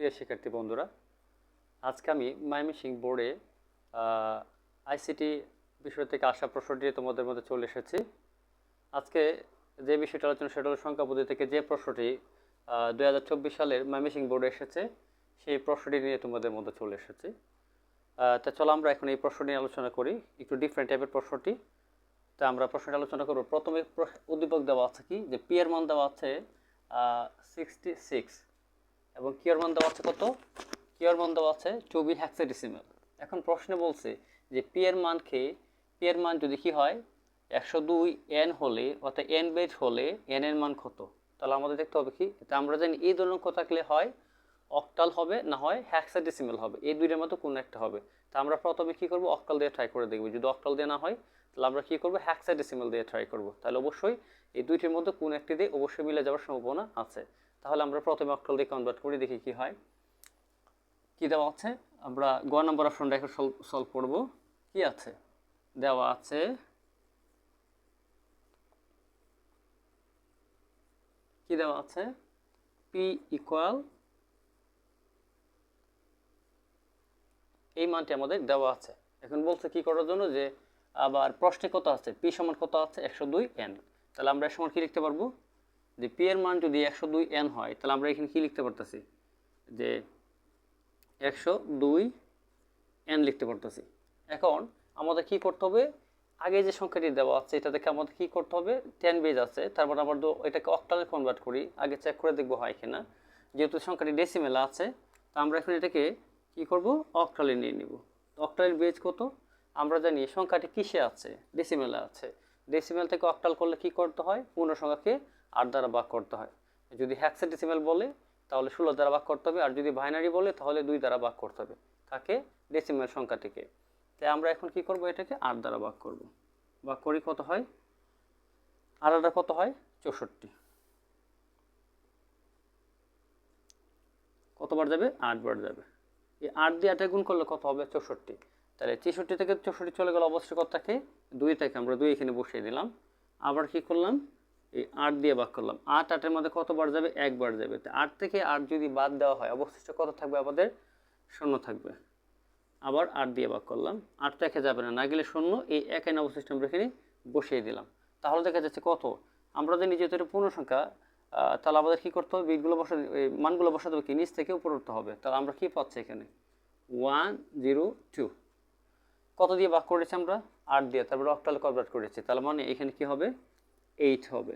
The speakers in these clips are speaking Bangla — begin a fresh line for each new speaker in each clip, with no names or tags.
প্রিয় শিক্ষার্থী বন্ধুরা, আজকে আমি ময়মনসিংহ বোর্ডে আইসিটি বিষয় থেকে আসা প্রশ্নটি তোমাদের মধ্যে চলে এসেছি। আজকে যে বিষয়টা আলোচনা সেটা হলো সংখ্যা পদ্ধতি থেকে যে প্রশ্নটি দুই হাজার চব্বিশ সালের ময়মনসিংহ বোর্ডে এসেছে, সেই প্রশ্নটি নিয়ে তোমাদের মধ্যে চলে এসেছি। তা চলো আমরা এখন এই প্রশ্ন নিয়ে আলোচনা করি, একটু ডিফারেন্ট টাইপের প্রশ্নটি। তা আমরা প্রশ্নটি আলোচনা করব। প্রথমে প্র- উদ্দীপক দেওয়া আছে কি? যে পি এর মান দেওয়া আছে সিক্সটি সিক্স এবং কিয়র মান দেওয়া আছে কত? কিয়র মান দেওয়া আছে বি হ্যাক্সাডেসিমাল এখন প্রশ্নে বলছে যে পি এর মান খেয়ে পি এর মান যদি কি হয়? একশো দুই এন হলে, অর্থাৎ এন বেজ হলে এন এর মান কত? তাহলে আমাদের দেখতে হবে কি? তা আমরা জানি এই ধরনের অঙ্ক থাকলে হয় অক্টাল হবে, না হয় হ্যাক্সাডেসিমাল হবে। এই দুইটার মতো কোনো একটা হবে। তা আমরা প্রথমে কি করব? অক্টাল দিয়ে ট্রাই করে দেখব। যদি অক্টাল দিয়ে না হয়, তাহলে আমরা কি করব? হ্যাক্সাডেসিমাল দিয়ে ট্রাই করব। তাহলে অবশ্যই এই দুইটির মধ্যে কোন একটি দিয়ে অবশ্যই মিলে যাওয়ার সম্ভাবনা আছে। তাহলে আমরা প্রথমে অক্টাল দিয়ে কনভার্ট করে, দেখি কি হয়। কি দেওয়া আছে? আমরা গ নম্বর অপশনটা এখন সলভ করব। কি আছে? দেওয়া আছে কি দেওয়া আছে? পি ইকুয়াল এই মানটি আমাদের দেওয়া আছে। এখন বলছে কি করার জন্য যে আবার প্রশ্নে কত আছে? পি সমান কত আছে? একশো দুই এন তাহলে আমরা এর সমান কি লিখতে পারব? যে পি এর মান যদি একশো দুই এন হয়, তাহলে আমরা এখানে কি লিখতে পারতেছি? যে একশো দুই এন লিখতে পারতেছি। এখন আমাদের কি করতে হবে? আগে যে সংখ্যাটি দেওয়া আছে এটা দেখে আমাদের কি করতে হবে? টেন বেজ আছে, তারপর আবার দো- এটাকে অক্টালে কনভার্ট করি, আগে চেক করে দেখব হয় কিনা। যেহেতু সংখ্যাটি ডেসিমেল আছে, তা আমরা এখন এটাকে কি করব? অক্টালে নিয়ে নিব। অক্টালের বেজ কত? আমরা জানি সংখ্যাটি কিসে আছে? ডেসিমেলে আছে। ডেসিমেল থেকে অক্টাল করলে কি করতে হয়? পূর্ণ সংখ্যাকে আট দ্বারা ভাগ করতে হয়। যদি হ্যাক্সাডেসিমেল বলে, তাহলে ষোলো দ্বারা ভাগ করতে হবে, আর যদি বাইনারি বলে, তাহলে দুই দ্বারা ভাগ করতে হবে। কাকে? ডেসিমেল সংখ্যাটিকে। তাই আমরা এখন কি করব? এটাকে আট দ্বারা ভাগ করব। ভাগ করি কত হয়? আর আটটা কত হয়? চৌষট্টি। কতবার যাবে? আটবার যাবে। এই আট দিয়ে আটে গুণ করলে কত হবে? চৌষট্টি। তাহলে ছেষট্টি থেকে চৌষট্টি চলে গেল অবশ্যই কত থাকে? দুই থেকে। আমরা দুই এখানে বসিয়ে দিলাম। আবার কি করলাম? এই আট দিয়ে ভাগ করলাম। আট, আটের মধ্যে কতবার যাবে? একবার যাবে। তো আট থেকে আট যদি বাদ দেওয়া হয়, অবশিষ্ট কত থাকবে? আমাদের শূন্য থাকবে। আবার আট দিয়ে ভাগ করলাম। আট তো একে যাবে না। না গেলে শূন্য। এই এক এন অবশিষ্ট আমরা এখানে বসিয়ে দিলাম। তাহলে দেখা যাচ্ছে কত? আমরা যদি যেহেতু এটা পূর্ণ সংখ্যা তাহলে আমাদের কী করতে হবে? বিটগুলো বসাতে মানগুলো বসাতে হবে কি? নিচ থেকে উপরে উঠতে হবে। তাহলে আমরা কী পাচ্ছি এখানে? One, zero, two. কত দিয়ে ভাগ করেছি আমরা? আট দিয়ে। তারপরে অক্টালে কনভার্ট করেছি। তাহলে মানে এখানে কি হবে? এইট হবে।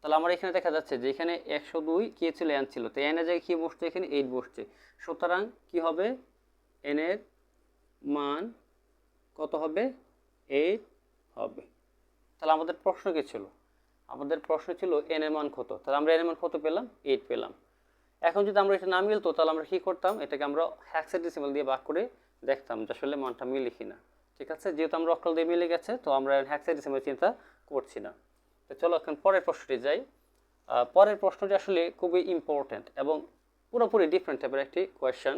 তাহলে আমার এখানে দেখা যাচ্ছে যে এখানে একশো দুই কে ছিল এন ছিল। তো এনের জায়গায় কী বসছে? এখানে এইট বসছে। সুতরাং কি হবে? এনের মান কত হবে? এইট হবে। তাহলে আমাদের প্রশ্ন কি ছিল? আমাদের প্রশ্ন ছিল এন এর মান কত? তাহলে আমরা এন এর মান কত পেলাম? এইট পেলাম। এখন যদি আমরা এটা না মিলতো, তাহলে আমরা কী করতাম? এটাকে আমরা হ্যাক্সাডেসিমাল দিয়ে ভাগ করে দেখতাম যে আসলে মানটা মিলে কিনা ঠিক আছে? যেহেতু আমরা অক্টাল দিয়ে মিলে গেছে, তো আমরা হ্যাক্সাডেসিমাল চিন্তা করছি না। তো চলো এখন পরের প্রশ্নটি যাই। পরের প্রশ্নটি আসলে খুবই ইম্পর্ট্যান্ট এবং পুরোপুরি ডিফারেন্ট টাইপের একটি কোয়েশ্চেন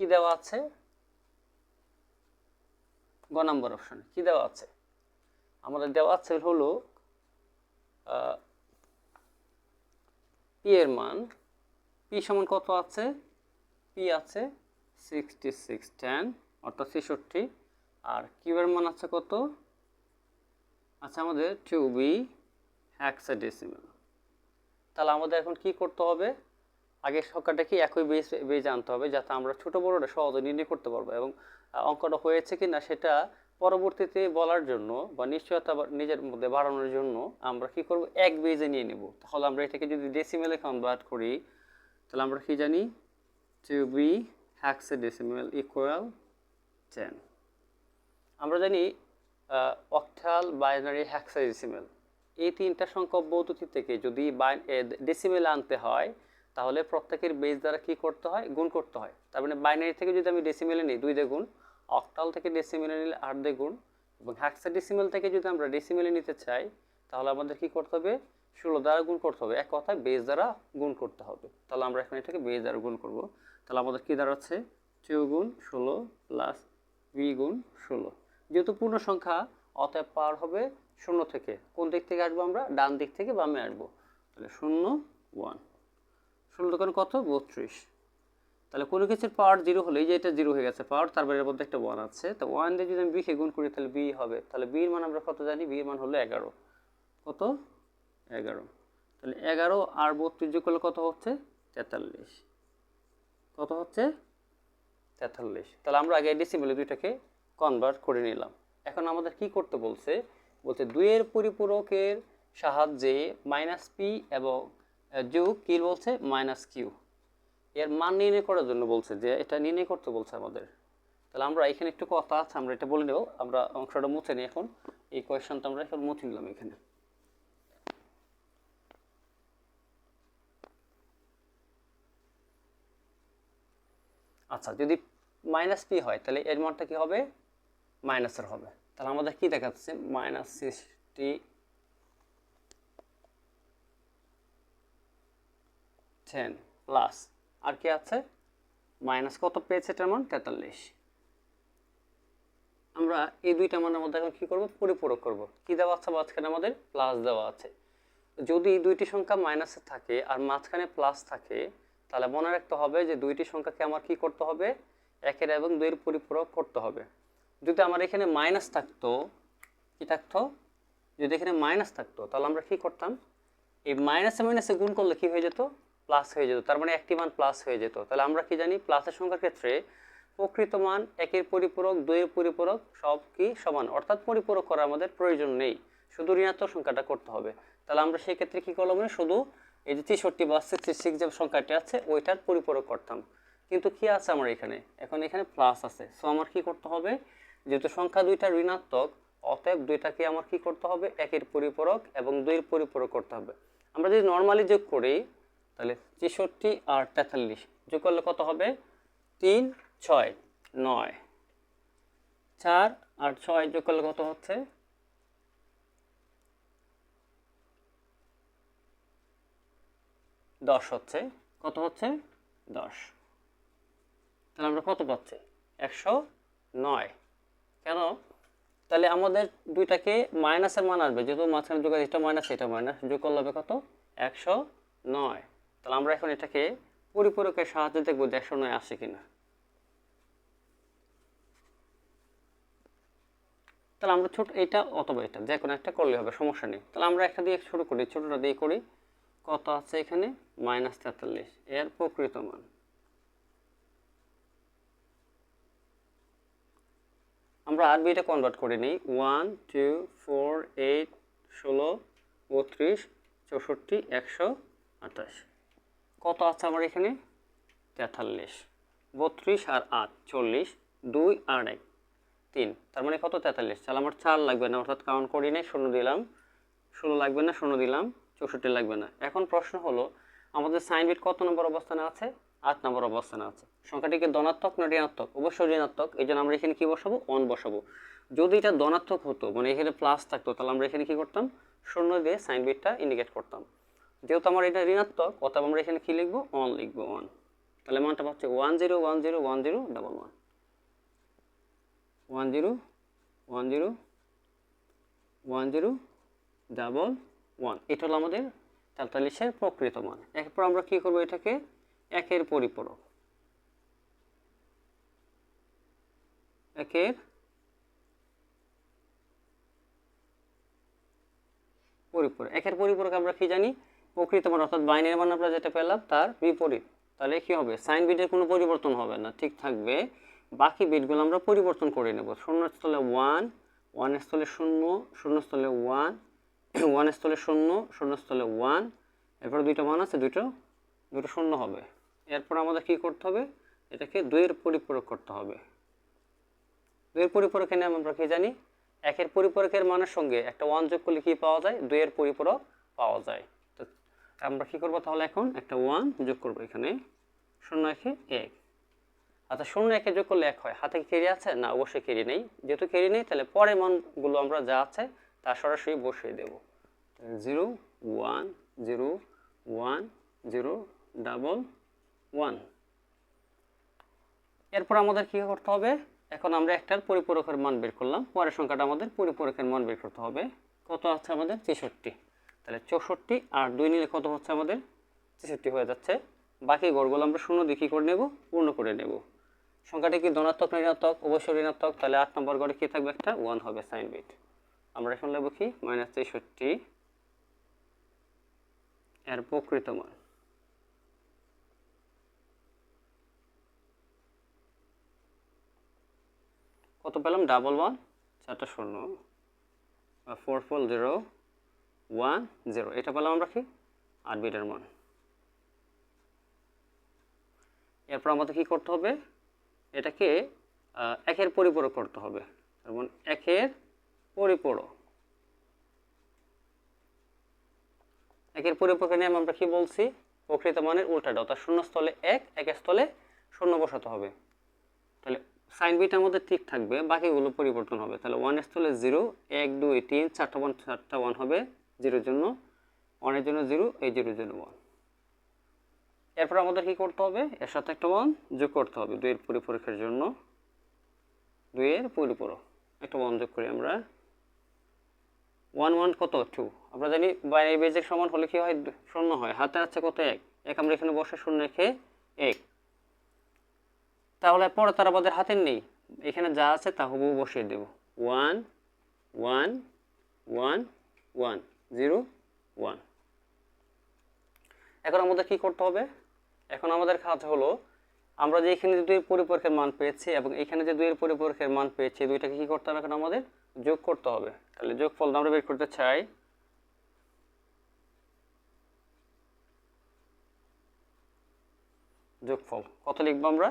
কি দেওয়া আছে? গ নম্বর অপশন কি দেওয়া আছে? আমাদের দেওয়া আছে হলো পি এর মান পি সমান কত আছে? পি আছে সিক্সটি সিক্স টেন অর্থাৎ ছেষট্টি। আর কিউ এর মান আছে কত? আচ্ছা আমাদের টু বি হ্যাক্সাডেসিমাল তাহলে আমাদের এখন কি করতে হবে? আগে সংখ্যাটা কি একই বেজ বেজ আনতে হবে, যাতে আমরা ছোটো বড়োটা সহজে নির্ণয় করতে পারব। এবং অঙ্কটা হয়েছে কি না সেটা পরবর্তীতে বলার জন্য বা নিশ্চয়তা নিজের মধ্যে বাড়ানোর জন্য আমরা কি করব? এক বেজে নিয়ে নেব। তাহলে আমরা এটাকে যদি ডেসিমেলে কনভার্ট করি তাহলে আমরা কি জানি? Two B hexadecimal equal ten আমরা জানি অক্টাল বাইনারি হ্যাক্সাডেসিমাল এই তিনটা সংখ্যক পদ্ধতি থেকে যদি ডেসিমেল আনতে হয়, তাহলে প্রত্যেকের বেস দ্বারা কি করতে হয়? গুণ করতে হয়। তার মানে বাইনারি থেকে যদি আমি ডেসিমেলে নিই, দুই দিয়ে গুণ অক্টাল থেকে ডেসিমেলে নিলে আট দিয়ে গুণ এবং হ্যাক্সাডেসিমেল থেকে যদি আমরা ডেসিমেলে নিতে চাই, তাহলে আমাদের কি করতে হবে? ষোলো দ্বারা গুণ করতে হবে। এক কথায় বেস দ্বারা গুণ করতে হবে। তাহলে আমরা এখন এটাকে বেস দ্বারা গুণ করব। তাহলে আমাদের কি দাঁড়াচ্ছে? টু গুণ ষোলো প্লাস বি গুণ ষোলো। যেহেতু পূর্ণ সংখ্যা, অতএব পাওয়ার হবে শূন্য থেকে। কোন দিক থেকে আসব আমরা? ডান দিক থেকে বামে আসব। তাহলে শূন্য ওয়ান ষোলো দোকান কত? বত্রিশ। তাহলে কোনো কিছুর পাওয়ার জিরো হলে যে এটা জিরো হয়ে গেছে পাওয়ার, তার বাইরের মধ্যে একটা ওয়ান আছে। তো ওয়ান দিয়ে যদি আমি বিকে গুণ করি, তাহলে বি হবে। তাহলে বির মান আমরা কত জানি? বির মান হলো এগারো। কত? এগারো। তাহলে এগারো আর বত্রিশ যোগ করলে কত হচ্ছে? তেতাল্লিশ। কত হচ্ছে? তেতাল্লিশ। তাহলে আমরা আগে ডিসিমেলে দুইটাকে কনভার্ট করে নিলাম। এখন আমাদের কি করতে বলছে? বলছে দুইয়ের পরিপূরকের সাহায্যে মাইনাস পি এবং যোগ কি বলছে? মাইনাস কিউ এর মান নির্ণয় করার জন্য বলছে যে এটা নির্ণয় করতে বলছে আমাদের। তাহলে আমরা এখানে একটু কথা আছে, আমরা এটা বলে নেব। আমরা অংশটা মুছে নিই এখন। এই কোয়েশনটা আমরা এখন মুছে নিলাম এখানে। আচ্ছা যদি মাইনাস পি হয়, তাহলে এর মানটা কি হবে? মাইনাসের হবে। তাহলে আমাদের কি দেখাচ্ছে? মাইনাস সিক্সটি টেন প্লাস আর কি আছে? মাইনাস কত পেয়েছে এটার মান? তেতাল্লিশ। আমরা এই দুইটা মানের মধ্যে এখন কী করব? পরিপূরক করব। কি দেওয়া আছে মাঝখানে আমাদের? প্লাস দেওয়া আছে। যদি এই দুইটি সংখ্যা মাইনাসে থাকে, আর মাঝখানে প্লাস থাকে তাহলে মনে রাখতে হবে যে দুইটি সংখ্যাকে আমার কি করতে হবে? একের এবং দুইয়ের পরিপূরক করতে হবে। যদি আমার এখানে মাইনাস থাকতো, কি থাকতো? যদি এখানে মাইনাস থাকতো, তাহলে আমরা কি করতাম? এই মাইনাসে মাইনাসে গুণ করলে কি হয়ে যেত? প্লাস হয়ে যেত। তার মানে একটি মান প্লাস হয়ে যেত। তাহলে আমরা কি জানি? প্লাসের সংখ্যার ক্ষেত্রে প্রকৃত মান একের পরিপূরক, দুইয়ের পরিপূরক সব কি সমান? অর্থাৎ পরিপূরক করার আমাদের প্রয়োজন নেই। শুধু ঋণাত্মক সংখ্যাটা করতে হবে। তাহলে আমরা সেই ক্ষেত্রে কি করলাম? মানে শুধু এই যে তেষট্টি বা সিক্সটি সিক্স যে সংখ্যাটি আছে, ওইটার পরিপূরক করতাম কিন্তু কি আছে আমার এখানে? এখন এখানে প্লাস আছে। সো আমার কি করতে হবে? যেহেতু সংখ্যা দুইটা ঋণাত্মক, অতএব দুইটাকে আমার কি করতে হবে? একের পরিপূরক এবং দুইয়ের পরিপূরক করতে হবে। আমরা যদি নর্মালি যোগ করি, তাহলে তেষট্টি আর তেতাল্লিশ যোগ করলে কত হবে? তিন, ছয়, নয়। চার আর ছয় যোগ করলে কত হচ্ছে? দশ হচ্ছে। কত হচ্ছে? দশ। তাহলে আমরা কত পাচ্ছি? একশো নয়। কেন? তাহলে আমাদের দুইটাকে মাইনাসের মান আসবে। যেহেতু মাঝখানে যোগ এটা মাইনাস এটা মাইনাস যোগ করলে হবে কত? একশো নয়। তাহলে আমরা এখন এটাকে পরিপূরকের সাহায্যে দেখব যে একশো নয় আসে কিনা। তাহলে আমরা ছোট, এটা অথবা এটা, যে কোনো একটা করলে হবে, সমস্যা নেই। তাহলে আমরা একটা দিয়ে শুরু করি, ছোটটা দিয়ে করি। কত আছে এখানে? মাইনাস তেতাল্লিশ। এর প্রকৃত মান। আমরা আর বিটা কনভার্ট করে নিই। ওয়ান টু ফোর এইট ষোলো, বত্রিশ, চৌষট্টি, একশো আঠাশ। কত আছে আমার এখানে? তেতাল্লিশ। বত্রিশ আর আট, চল্লিশ। দুই আর এক, তিন। তার মানে কত তেতাল্লিশ? তাহলে আমার চার লাগবে না, অর্থাৎ কাউন্ট করি নাই, শূন্য দিলাম। ষোলো লাগবে না, শূন্য দিলাম। চৌষট্টি লাগবে না। এখন প্রশ্ন হলো, আমাদের সাইন বিট কত নম্বর অবস্থানে আছে? আট নম্বর অবস্থানে আছে। সংখ্যাটিকে ধনাত্মক না ঋণাত্মক? অবশ্যই ঋণাত্মক। এই জন্য আমরা এখানে কী বসাবো? অন বসাবো। যদি এটা ধনাত্মক হতো মানে এখানে প্লাস থাকতো, তাহলে আমরা এখানে কী করতাম? শূন্য দিয়ে সাইন বিটটা ইন্ডিকেট করতাম। যেহেতু আমার এটা ঋণাত্মক, অতএব আমরা এখানে কী লিখব? অন লিখব ওয়ান তাহলে মানটা পাচ্ছে one zero one zero one zero double one one zero one zero one zero double one এটা হলো আমাদের তেতাল্লিশের প্রকৃত মান। এরপর আমরা কী করব এটাকে? একের পরিপূরক। একের পরিপূরক। একের পরিপূরক আমরা কি জানি? প্রকৃত মান, অর্থাৎ বাইনের মান আমরা যেটা পেলাম, তার বিপরীত। তাহলে কি হবে? সাইন বিটের কোনো পরিবর্তন হবে না, ঠিক থাকবে। বাকি বিটগুলো আমরা পরিবর্তন করে নেব। শূন্যস্থলে ওয়ান ওয়ানের স্থলে শূন্য শূন্য স্থলে ওয়ান স্থলে শূন্য শূন্য স্থলে ওয়ান। এরপর দুইটা মান আছে দুটো দুটো শূন্য হবে। এরপর আমাদের কি করতে হবে? এটাকে দুইয়ের পরিপূরক করতে হবে। দুইয়ের পরিপূরক এনে আমরা কি জানি? একের পরিপূরকের মানের সঙ্গে একটা ওয়ান যোগ করলে কি পাওয়া যায়? দুইয়ের পরিপূরক পাওয়া যায়। তো আমরা কি করব তাহলে এখন? একটা ওয়ান যোগ করব এখানে। শূন্য একে এক। আচ্ছা শূন্য একে যোগ করলে এক হয়। হাতে কি কেরি আছে? না, অবশ্যই কেরি নেই। যেহেতু কেরি নেই, তাহলে পরের মানগুলো আমরা যা আছে তা সরাসরি বসিয়ে দেব। Zero one zero one, zero double one. এরপর আমাদের কী করতে হবে? এখন আমরা একটার পরিপূরকের মান বের করলাম। পরের সংখ্যাটা আমাদের পরিপূরকের মান বের করতে হবে। কত আছে আমাদের? তেষট্টি। তাহলে চৌষট্টি আর দুই নিলে কত হচ্ছে আমাদের? তেষট্টি হয়ে যাচ্ছে। বাকি গড়গুলো আমরা শূন্য দিয়ে কী করে নেব? পূর্ণ করে নেব। সংখ্যাটি কি ধনাত্মক, ঋণাত্মক? অবশ্যই ঋণাত্মক। তাহলে আট নম্বর গড়ে কী থাকবে? একটা ওয়ান হবে সাইন বিট। আমরা এখন নেব কি? মাইনাস তেষট্টি এর প্রকৃত মান। কত পেলাম? ডাবল ওয়ান, চারটা শূন্য four four zero, one zero. এটা পেলাম আমরা কি? আট বিটের মান। এরপর আমাদের কি করতে হবে? এটাকে একের পরিপূরক করতে হবে। তার মানে একের পরিপূরক একের পরিপূরকের নিয়ম আমরা কি বলছি? প্রকৃত মানের উল্টাটা অর্থাৎ শূন্য স্থলে এক, একের স্থলে শূন্য বসাতে হবে। তাহলে সাইন বিটা আমাদের ঠিক থাকবে, বাকিগুলো পরিবর্তন হবে। তাহলে ওয়ানের স্থলে জিরো এক, দুই, তিন চারটা ওয়ান চারটা ওয়ান হবে জিরোর জন্য ওয়ানের জন্য জিরো এই জিরোর জন্য ওয়ান এরপর আমাদের কি করতে হবে? এর সাথে একটা ওয়ান যোগ করতে হবে, দুইয়ের পরিপূরকের জন্য। দুইয়ের পরিপূরক। একটা ওয়ান যোগ করি আমরা। ওয়ান ওয়ান কত? টু আমরা জানি বাইরে বেজের সমান হলে কি হয়? শূন্য হয়। হাতে আছে কত? এক। এক আমরা এখানে বসে শূন্য রেখে এক। তাহলে পরে তার আমাদের হাতের নেই। এখানে যা আছে তা হুবহু বসিয়ে দেব। One one one one zero one এখন আমাদের কি করতে হবে? এখন আমাদের কাজ হলো, আমরা যে এখানে দুই পরিপূরকের মান পেয়েছি এবং এখানে যে দুইয়ের পরিপূরকের মান পেয়েছি, দুইটাকে কি করতে হবে এখন আমাদের? যোগ করতে হবে। তাহলে যোগ যোগফল আমরা বের করতে চাই যোগফল। কত লিখব আমরা?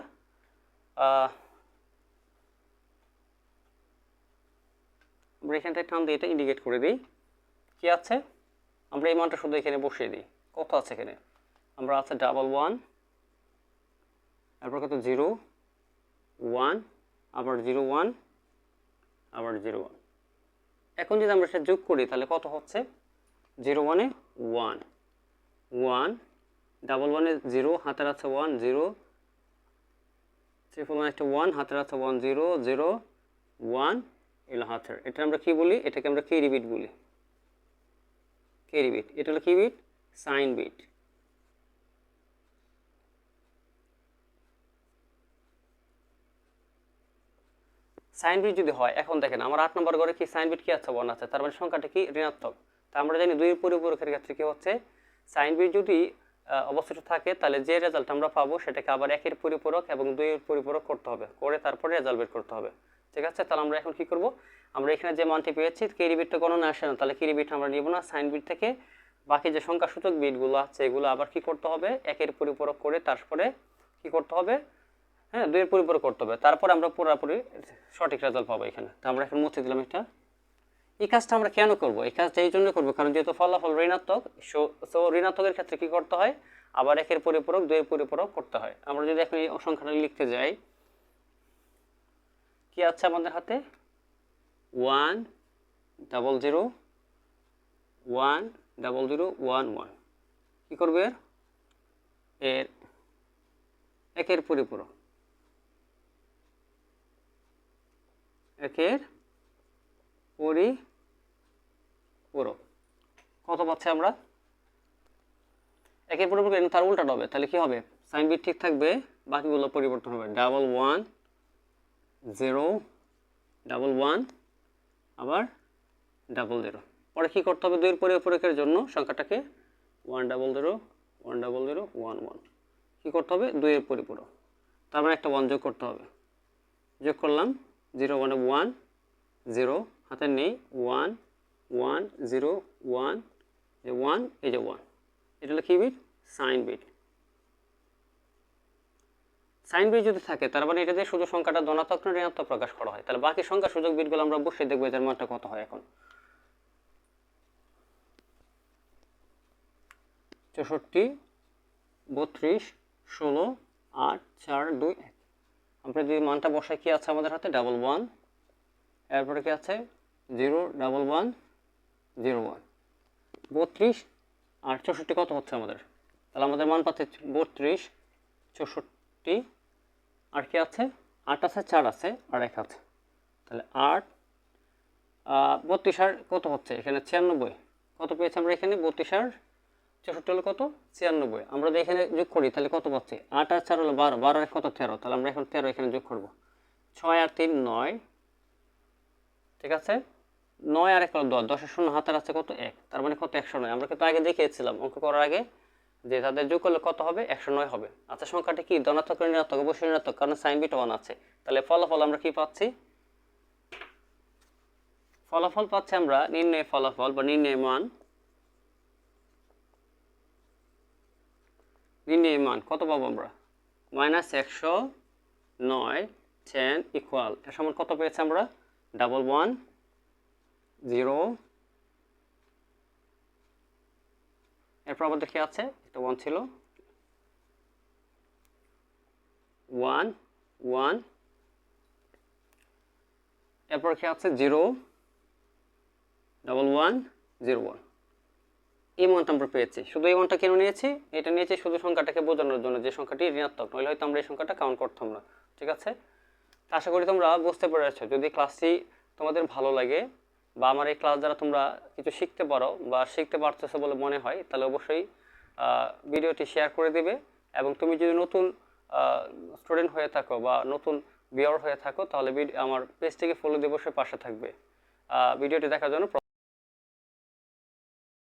আমরা এখান থেকে টান দিয়ে এটা ইন্ডিকেট করে দিই। কি আছে? আমরা এই মানটা শুধু এখানে বসিয়ে দিই। কত আছে এখানে? আমরা আছে ডাবল ওয়ান তারপর কত? জিরো ওয়ান আবার জিরো ওয়ান আবার জিরো ওয়ান। এখন যদি আমরা সেটা যোগ করি, তাহলে কত হচ্ছে? জিরো ওয়ানে ওয়ান। ওয়ান, ডাবল ওয়ানে জিরো, হাতের আছে ওয়ান, জিরো। ট্রিপল ওয়ান একটা ওয়ান, হাতের আছে ওয়ান, জিরো জিরো, ওয়ান, এলো হাতের। এটা আমরা কি বলি? এটাকে আমরা কেরি বিট বলি। কেরি বিট এটা হলো কি bit? Sign bit. Sign bit যদি হয়, এখন দেখেন আমার আট নম্বর ঘরে কি সাইন বিট কি আছে ওয়ান আছে, তার মানে সংখ্যাটা কি ঋণাত্মক? তা আমরা জানি দুই পরিপূরকের ক্ষেত্রে কি হচ্ছে সাইন বিট যদি অবস্থিত থাকে, তাহলে যে রেজাল্ট আমরা পাবো, সেটাকে আবার একের পরিপূরক এবং দুইয়ের পরিপূরক করতে হবে, করে তারপরে রেজাল্ট বের করতে হবে। ঠিক আছে? তাহলে আমরা এখন কি করব? আমরা এখানে যে মানটি পেয়েছি কেরি বিটটা গণনা আসে না, তাহলে কেরি বিট আমরা নিব না সাইন বিট থেকে বাকি যে সংখ্যাসূচক বিটগুলো আছে, এগুলো আবার কি করতে হবে, একের পরিপূরক করে তারপরে কি করতে হবে হ্যাঁ দুইয়ের পরিপূরক করতে হবে। তারপর আমরা পুরোপুরি সঠিক রেজাল্ট পাবো এখানে। তো আমরা এখন মুছে দিলাম এটা। এই কাজটা আমরা কেন করব? এই কাজটা এই জন্য করব, কারণ যেহেতু ফলাফল ঋণাত্মক সো ঋণাত্মকের ক্ষেত্রে কি করতে হয়? আবার একের পরিপূরক, দুইয়ের পরিপূরক করতে হয়। আমরা যদি এখন এই সংখ্যাটা লিখতে যাই, কি আছে আমাদের হাতে? One double zero, one double zero, one one. কী করবে এর? এর, একের পরিপূরক। একের পরিপূরক। কত পাচ্ছি আমরা? একের পরিপূরক তার উল্টাটা হবে, তাহলে কি হবে? সাইন বিট ঠিক থাকবে, বাকিগুলো পরিবর্তন হবে। Double one zero double one আবার ডাবল জিরো পরে কী করতে হবে? দুইয়ের পরিপূরকের জন্য সংখ্যাটাকে one double zero one double zero one one কী করতে হবে? দুইয়ের পরিপূরক। তার মানে একটা ওয়ান যোগ করতে হবে। যোগ করলাম জিরো ওয়ানে ওয়ান জিরো, হাতে নেই, ওয়ান ওয়ান জিরো ওয়ান যে ওয়ান, এই যে ওয়ান। এটা হলো কি bit sign bit sign bit যদি থাকে, তার মানে এটা দিয়ে শুধু সংখ্যাটা ধনাত্মক না ঋণাত্মক প্রকাশ করা হয়? তাহলে বাকি সংখ্যা সুযোগ বিটগুলো আমরা অবশ্যই দেখব এটার মানটা কত হয় এখন। চৌষট্টি, বত্রিশ, ষোলো, আট, চার, দুই, এক। আমরা যদি মানটা বসাই কি আছে আমাদের হাতে? ডাবল ওয়ান এরপরে কি আছে? Zero double one zero one বত্রিশ আর চৌষট্টি কত হচ্ছে আমাদের? তাহলে আমাদের মান পাচ্ছে বত্রিশ, চৌষট্টি। আর কি আছে? আট আছে, চার আছে, আর এক আছে। তাহলে আট বত্রিশ আর কত হচ্ছে? এখানে ছিয়ানব্বই। কত পেয়েছি আমরা এখানে? বত্রিশ আর চৌষট্টি হলো কত? ছিয়ানব্বই। আমরা যদি এখানে যোগ করি, তাহলে কত পাচ্ছি? আট আর চার হলো বারো। বারো কত? তেরো। তাহলে আমরা এখন তেরো এখানে যোগ করব। ছয় আর তিন, নয়। ঠিক আছে? নয় আর এক হলো দশ। দশের শূন্য হাতের আছে কত? এক। তার মানে কত? একশো নয়। আমরা কিন্তু আগে দেখিয়েছিলাম অঙ্ক করার আগে যে তাদের যোগ করলে কত হবে? একশো নয় হবে। আচ্ছা সংখ্যাটা কি? ধনাত্মক ঋণাত্মক, অবশ্যই ঋণাত্মক, কারণ সাইন বিট ওয়ান আছে। তাহলে ফলাফল আমরা কি পাচ্ছি? ফলাফল পাচ্ছি আমরা নির্ণয় ফলাফল বা নির্ণয় মান নির্ণয় মান কত পাবো আমরা? মাইনাস একশো নয়, টেন ইকুয়াল এর সমান কত পেয়েছি আমরা? Double one, zero. এরপর আমাদের কি আছে? একটা ওয়ান ছিল। One one. এরপর কি আছে? Zero. Double one, zero one. এই মানটা আমরা পেয়েছি। শুধু এই মানটা কেন নিয়েছি? এটা নিয়েছি শুধু সংখ্যাটাকে বোঝানোর জন্য যে সংখ্যাটি ঋণাত্মক, নইলে হয়তো আমরা এই সংখ্যাটা কাউন্ট করতাম না। ঠিক আছে? আশা করি তোমরা বুঝতে পেরেছ। যদি ক্লাসটি তোমাদের ভালো লাগে বা আমার এই ক্লাস দ্বারা তোমরা কিছু শিখতে পারো বা শিখতে পারতেছো বলে মনে হয়, তাহলে অবশ্যই ভিডিওটি শেয়ার করে দিবে এবং তুমি যদি নতুন স্টুডেন্ট হয়ে থাকো বা নতুন বিয়ার হয়ে থাকো, তাহলে আমার পেজটিকে ফলো দিয়ে অবশ্যই পাশে থাকবে। ভিডিওটি দেখার জন্য